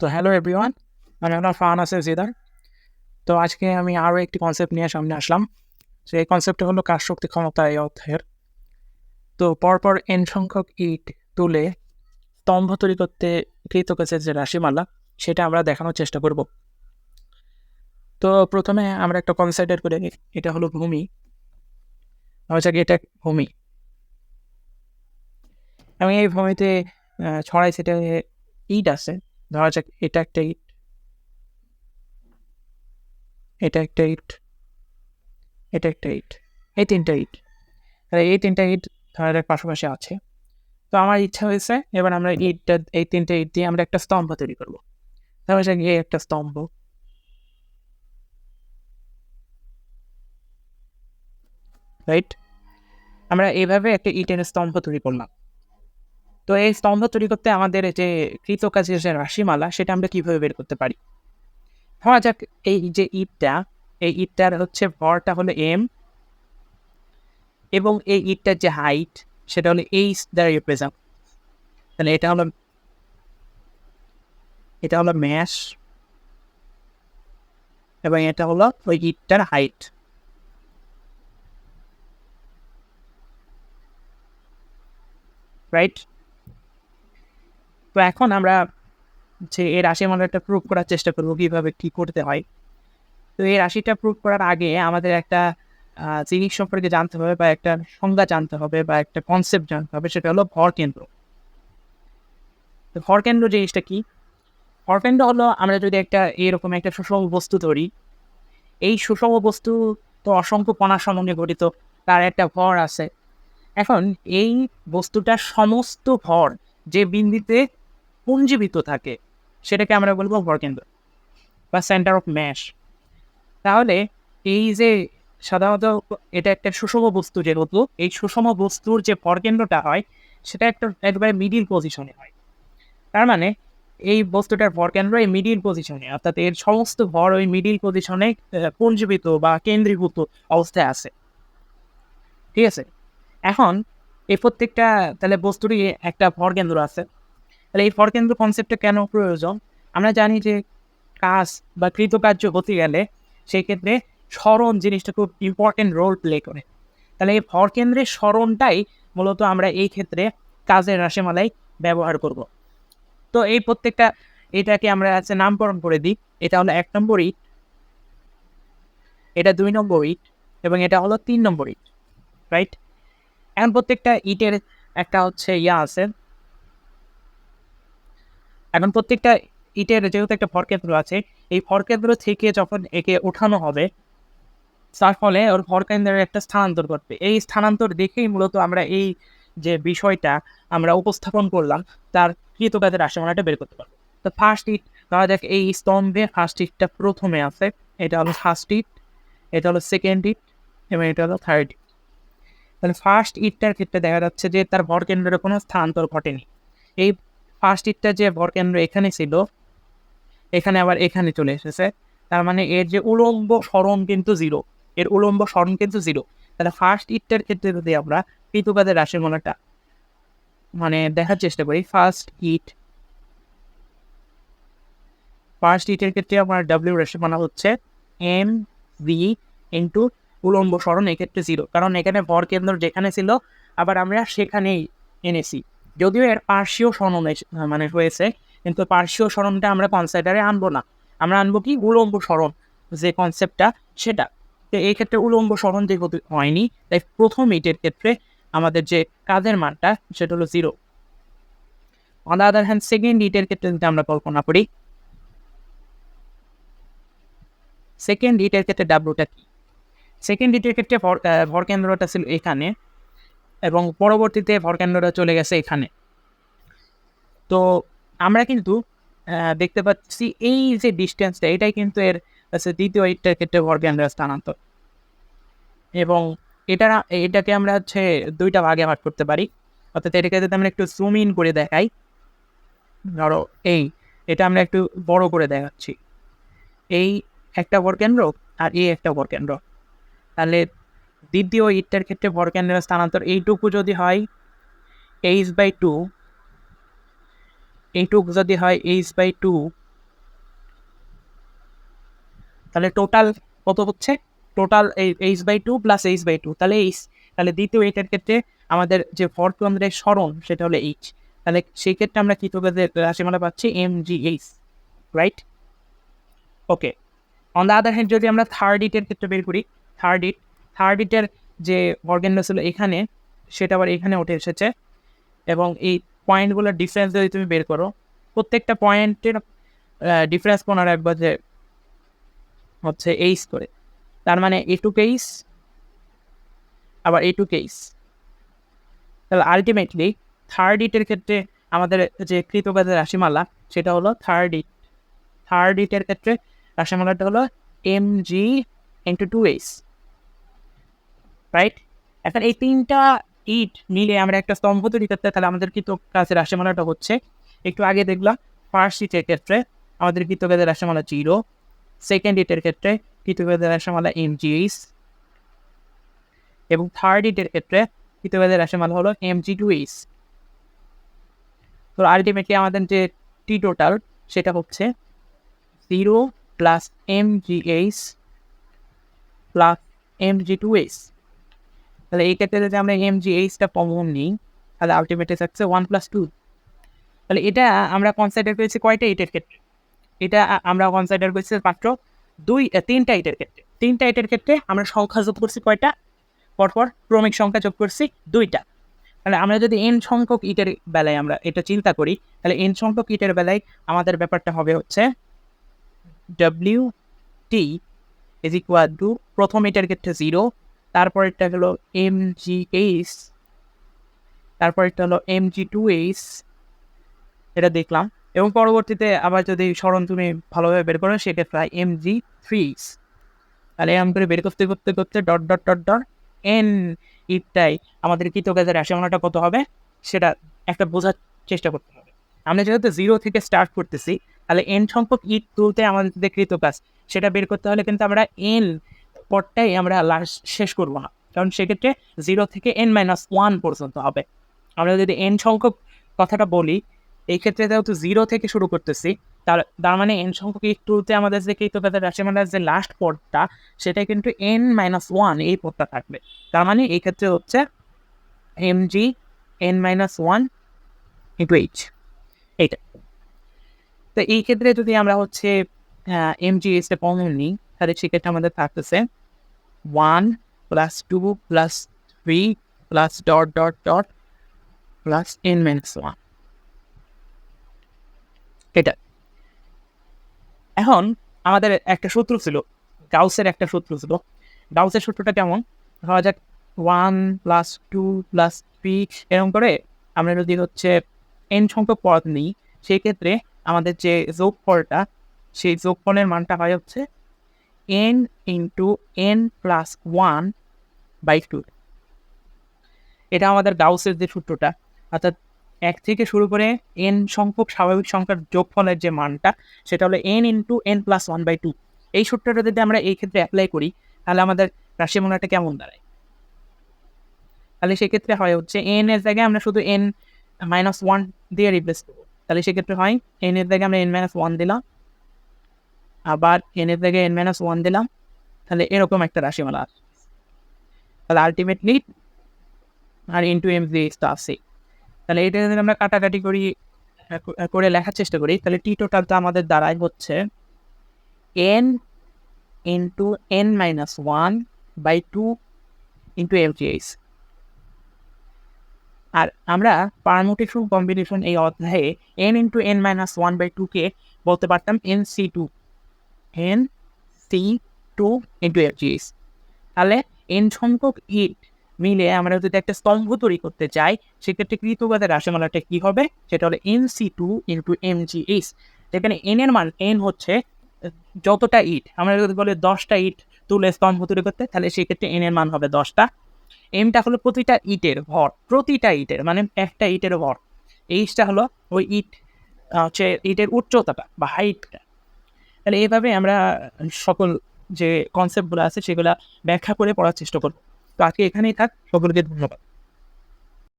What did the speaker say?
তো hello everyone আমি আপনার ফান আছে জিদার তো আজকে আমি আরও একটি কনসেপ্ট নিয়ে সামনে আসলাম। সেই কনসেপ্টটা হলো কাজ শক্তি ক্ষমতা এই অধ্যায়ের। তো পরপর এন সংখ্যক ইট তুলে স্তম্ভ তৈরি করতে কৃতকাজের যে রাশিমালা, সেটা আমরা দেখানোর চেষ্টা করব। তো প্রথমে আমরা একটা কনসিডার করে এটা হলো ভূমি। যাক এটা ভূমি। আমি এই ভূমিতে ছড়াই সেটা ইট আছে। ধরা যাক, এটা একটা ইট। এটা একটা ইট। এটা একটা ইট। এই তিনটা ইট। তাহলে এই তিনটা ইট ধরা যাক পাশাপাশি আছে। তো আমার ইচ্ছা হয়েছে, এবার আমরা ইটটা, এই তিনটে ইট দিয়ে আমরা একটা স্তম্ভ তৈরি করব। ধরা যাক এই একটা স্তম্ভ। রাইট আমরা এইভাবে একটা ইটের স্তম্ভ তৈরি করলাম। তো এই স্তম্ভ তৈরি করতে আমাদের যে কৃতকাজের যে রাশিমালা, সেটা আমরা কীভাবে বের করতে পারি? ধরা যাক এই যে ইটটা, এই ইটটার হচ্ছে ভরটা হলো এম এবং এই ইটটার যে হাইট সেটা হলো এইচ দ্বারা রিপ্রেজেন্ট তাহলে এটা হলো এটা হলো ম্যাশ এবং এটা হলো ওই ইটটার হাইট রাইট তো এখন আমরা যে এই রাশিমালাটা প্রুভ করার চেষ্টা করব কীভাবে কী করতে হয়। তো এই রাশিটা প্রুভ করার আগে আমাদের একটা জিনিস সম্পর্কে জানতে হবে বা একটা সংজ্ঞা জানতে হবে বা একটা কনসেপ্ট জানতে হবে, সেটা হলো ভর কেন্দ্র। তো ভর কেন্দ্র জিনিসটা কি? ভর কেন্দ্র হলো আমরা যদি একটা এরকম একটা সুষম বস্তু ধরি, এই সুষম বস্তু তো অসংখ্য কণার সমন্বয়ে গঠিত, তার একটা ভর আছে। এখন এই বস্তুটার সমস্ত ভর যে বিন্দুতে পুঞ্জীবিত থাকে। সেটাকে আমরা বলব ভরকেন্দ্র বা সেন্টার অফ ম্যাশ তাহলে এই যে সাধারণত এটা একটা সুষম বস্তু যেহেতু এই সুষম বস্তুর যে ভরকেন্দ্রটা হয়, সেটা একটা একবারে মিডিল পজিশনে হয়। তার মানে এই বস্তুটার ভরকেন্দ্র এই মিডিল পজিশনে অর্থাৎ এর সমস্ত ভর ওই মিডিল পজিশনে পুঞ্জীবিত বা কেন্দ্রীভূত অবস্থায় আছে। ঠিক আছে? এখন এই প্রত্যেকটা তাহলে বস্তুরই একটা ভরকেন্দ্র আছে। তাহলে এই ভরকেন্দ্র কনসেপ্টটা কেন প্রয়োজন? আমরা জানি যে কাজ বা কৃতকার্য হতে গেলে সেই ক্ষেত্রে স্মরণ জিনিসটা খুব ইম্পর্টেন্ট রোল প্লে করে। তাহলে এই ভরকেন্দ্রের স্মরণটাই মূলত আমরা এই ক্ষেত্রে কাজের রাশিমালায় ব্যবহার করব। তো এই প্রত্যেকটা এটাকে আমরা আছে নামকরণ করে দিই। এটা হলো এক নম্বর ইট, এটা দুই নম্বর ইট এবং এটা হলো তিন নম্বর ইট রাইট এখন প্রত্যেকটা ইটের একটা হচ্ছে ইয়া আছে। এখন প্রত্যেকটা ইটের যেহেতু একটা ভরকেন্দ্র আছে, এই ভরকেন্দ্র থেকে যখন একে ওঠানো হবে, তার ফলে ওর ভরকেন্দ্রের একটা স্থানান্তর করবে এই স্থানান্তর দেখেই মূলত আমরা এই যে বিষয়টা আমরা উপস্থাপন করলাম, তার কৃতকাজের রাশিমালাটা বের করতে পারব। তো ফার্স্ট ইট ধরা যাক এই স্তম্ভে ফার্স্ট ইটটা প্রথমে আছে, এটা হলো ফার্স্ট ইট এটা হলো সেকেন্ড ইট এবং এটা হলো থার্ড ইট তাহলে ফার্স্ট ইটটার ক্ষেত্রে দেখা যাচ্ছে যে তার ভরকেন্দ্রের কোনো স্থানান্তর ঘটেনি। এই ফার্স্ট ইটটা যে ভরকেন্দ্র এখানে ছিল, এখানে আবার এখানে চলে এসেছে। তার মানে এর যে উলম্ব স্মরণ কিন্তু জিরো এর উলম্ব স্মরণ কিন্তু জিরো তাহলে ফার্স্ট ইটটার ক্ষেত্রে যদি আমরা কৃতকাদের রাশিমালাটা মানে দেখার চেষ্টা করি ফার্স্ট ইট। ফার্স্ট ইটের ক্ষেত্রে আমার ডাব্লিউ রাশিমালা হচ্ছে এম ভি ইন্টু উলম্ব স্মরণ এক্ষেত্রে জিরো কারণ এখানে ভর কেন্দ্র যেখানে ছিল, আবার আমরা সেখানেই এনেছি। যদিও এর পার্শ্বীয় স্মরণ মানে হয়েছে কিন্তু পার্শ্বীয় স্মরণটা আমরা কনসিডারে আনব না। আমরা আনব কি উলম্ব স্মরণ যে কনসেপ্টটা সেটা। তো এই ক্ষেত্রে উলম্ব স্মরণ যেহেতু হয়নি তাই প্রথম ইটের ক্ষেত্রে আমাদের যে কাজের মানটা সেটা হলো zero on the other hand second ইটের ক্ষেত্রে যদি আমরা কল্পনা করি সেকেন্ড ইটের ক্ষেত্রে ডাব্লুটা কি? সেকেন্ড ইটের ক্ষেত্রে ভর আহ, ভরকেন্দ্রটা ছিল এখানে। এবং পরবর্তীতে ভরকেন্দ্রটা চলে গেছে এখানে। তো আমরা কিন্তু দেখতে পাচ্ছি এই যে ডিস্টেন্সটা এটাই কিন্তু এর দ্বিতীয় ইটটার ক্ষেত্রে ভরকেন্দ্রের স্থানান্তর। এবং এটা এটাকে আমরা হচ্ছে দুইটা ভাগে ভাগ করতে পারি। অর্থাৎ এটাকে যদি আমরা একটু জুম ইন করে দেখাই, ধরো এই, এটা আমরা একটু বড় করে দেখাচ্ছি। এই একটা ভরকেন্দ্র আর এই একটা ভরকেন্দ্র তাহলে দ্বিতীয় ইটটার ক্ষেত্রে ভরকেন্দ্রের স্থানান্তর এইটুকু যদি হয় এইচ বাই টু এইটুকু যদি হয় এইচ বাই টু তাহলে টোটাল কত হচ্ছে? টোটাল এই H by two plus H by two তাহলে এইচ তাহলে দ্বিতীয় এইটার ক্ষেত্রে আমাদের যে ভর কেন্দ্রের স্মরণ সেটা হলো এইচ তাহলে সেই ক্ষেত্রে আমরা কৃতজ্ঞদের রাশিমালা পাচ্ছি M G H right okay on the other hand যদি আমরা থার্ড ইটের ক্ষেত্রে বের করি থার্ড ইট থার্ড ইটের যে অর্গেনটা ছিল এখানে, সেটা আবার এখানে উঠে এসেছে। এবং এই পয়েন্টগুলোর ডিফারেন্স যদি তুমি বের করো, প্রত্যেকটা পয়েন্টের ডিফারেন্স কোনো রাখব যে হচ্ছে এইস করে। তার মানে এ টু কেইস আবার এ টু কেইস তাহলে আলটিমেটলি থার্ড ইটের ক্ষেত্রে আমাদের যে কৃতকাজের রাশিমালা, সেটা হলো থার্ড ইট থার্ড ইটের ক্ষেত্রে রাশিমালাটা হলো M G into two H right এখন এই তিনটা ইট মিলে আমরা একটা স্তম্ভ তৈরি করতে, তাহলে আমাদের কৃত কাজের রাশিমালাটা হচ্ছে, একটু আগে দেখলাম ফার্স্ট ইটের ক্ষেত্রে আমাদের কৃতকাজের রাশিমালা জিরো সেকেন্ড ইটের ক্ষেত্রে কৃতকাজের রাশিমালা এম জিএইস এবং থার্ড ইটের ক্ষেত্রে কৃতকাজের রাশিমালা হলো এম জি টু এইস তো আলটিমেটলি আমাদের যে টি টোটাল সেটা হচ্ছে zero plus M G H plus M G two H তাহলে এই ক্ষেত্রে যদি আমরা এম জি এইচটা কমন নিই, তাহলে আলটিমেটলি থাকছে ওয়ান প্লাস টু তাহলে এটা আমরা কনসিডার করেছি কয়টা ইটের ক্ষেত্রে? এটা আমরা কনসিডার করেছি মাত্র দুই তিনটা ইটের ক্ষেত্রে। তিনটা ইটের ক্ষেত্রে আমরা সংখ্যা যোগ করছি কয়টা? পরপর ক্রমিক সংখ্যা যোগ করছি দুইটা। তাহলে আমরা যদি এন সংখ্যক ইটের বেলায় আমরা এটা চিন্তা করি, তাহলে এন সংখ্যক ইটের বেলায় আমাদের ব্যাপারটা হবে হচ্ছে W T is equal to প্রথম এটার ক্ষেত্রে জিরো তারপরেরটা হলো এম জি এইচ তারপরেরটা হলো এম জি টু এইচ এটা দেখলাম। এবং পরবর্তীতে আবার যদি স্মরণ তুমি ভালোভাবে বের করো, সেক্ষেত্রে এম জি থ্রি এইচ তাহলে এরকম করে বের করতে করতে করতে dot dot dot dot N ইটটাই আমাদের কৃতকাজের রাশিমালাটা কত হবে? সেটা একটা বোঝার চেষ্টা করতে হবে। আমরা যেহেতু জিরো থেকে স্টার্ট করতেছি, তাহলে এন সংখ্যক ইট তুলতে আমাদের কৃতকাজ সেটা বের করতে হলে কিন্তু আমরা এন পরটাই আমরা লাস্ট শেষ করব না। কারণ সেক্ষেত্রে জিরো থেকে এন মাইনাস ওয়ান পর্যন্ত হবে। আমরা যদি এন সংখ্যক কথাটা বলি, এই ক্ষেত্রে যেহেতু জিরো থেকে শুরু করতেছি, তার তার মানে এন সংখ্যক তুলতে আমাদের যে কৃতকাজের রাশিমালার যে লাস্ট পদটা সেটা কিন্তু এন মাইনাস ওয়ান এই পদটা থাকবে। তার মানে এই ক্ষেত্রে হচ্ছে M G N minus one into H এইটা। তো এই ক্ষেত্রে যদি আমরা হচ্ছে এম জি এইচটা কমন নিই তাহলে সেক্ষেত্রে আমাদের থাকতেছে one plus two plus three plus dot dot dot plus N minus one এটা। এখন আমাদের একটা সূত্র ছিল, গাউসের একটা সূত্র ছিল। গাউসের সূত্রটা কেমন? ধরা যাক one plus two plus three এরকম করে আমরা যদি হচ্ছে এন সংখ্যক পদ নিই সেই ক্ষেত্রে আমাদের যে যোগফলটা, সেই যোগফলের মানটা হয় হচ্ছে N into N plus one by two এটা আমাদের গাউসের যে সূত্রটা, অর্থাৎ এক থেকে শুরু করে এন সংখ্যক স্বাভাবিক সংখ্যার যোগফলের যে মানটা, সেটা হলো N into N plus one by two এই সূত্রটা যদি আমরা এই ক্ষেত্রে অ্যাপ্লাই করি, তাহলে আমাদের রাশিমালাটা কেমন দাঁড়ায়? তাহলে সেক্ষেত্রে হয় হচ্ছে এন এর জায়গায় আমরা শুধু এন মাইনাস ওয়ান দিয়ে রিপ্লেস করব। তাহলে সেক্ষেত্রে হয় এন এর জায়গায় আমরা এন মাইনাস ওয়ান দিলাম আবার এন এর জায়গায় এন মাইনাস ওয়ান দিলাম, তাহলে এরকম একটা রাশিমালা আসে তাহলে আলটিমেটলি আর ইন্টু এম দিয়ে তো আসে। তাহলে এটা যদি আমরা কাটাকাটি করি করে লেখার চেষ্টা করি, তাহলে টি টোটালটা আমাদের দ্বারাই হচ্ছে N into N minus one by two into M GS আর আমরা পারমোটেশন কম্বিনেশন এই অধ্যায়ে N into N minus one by টুকে বলতে পারতাম N C two N C two into F GS তাহলে এন সংখ্যক ইট মিলে আমরা যদি একটা স্তম্ভ তৈরি করতে চাই, সেক্ষেত্রে কৃতবাদের রাশিমালাটা কি হবে? সেটা হলো N C two into M G H যেখানে এন এর মান এন হচ্ছে যতটা ইট আমরা যদি বলি দশটা ইট তুলে স্তম্ভ তৈরি করতে, তাহলে সেক্ষেত্রে এন এর মান হবে দশটা। এমটা হলো প্রতিটা ইটের ভর, প্রতিটা ইটের মানে একটা ইটের ভর। এইচটা হলো ওই ইট হচ্ছে ইটের উচ্চতাটা বা হাইটটা তাহলে এইভাবে আমরা সকল যে কনসেপ্টগুলো আছে সেগুলো ব্যাখ্যা করে পড়ার চেষ্টা করব। তো আজকে এখানেই থাক, সকলকে ধন্যবাদ।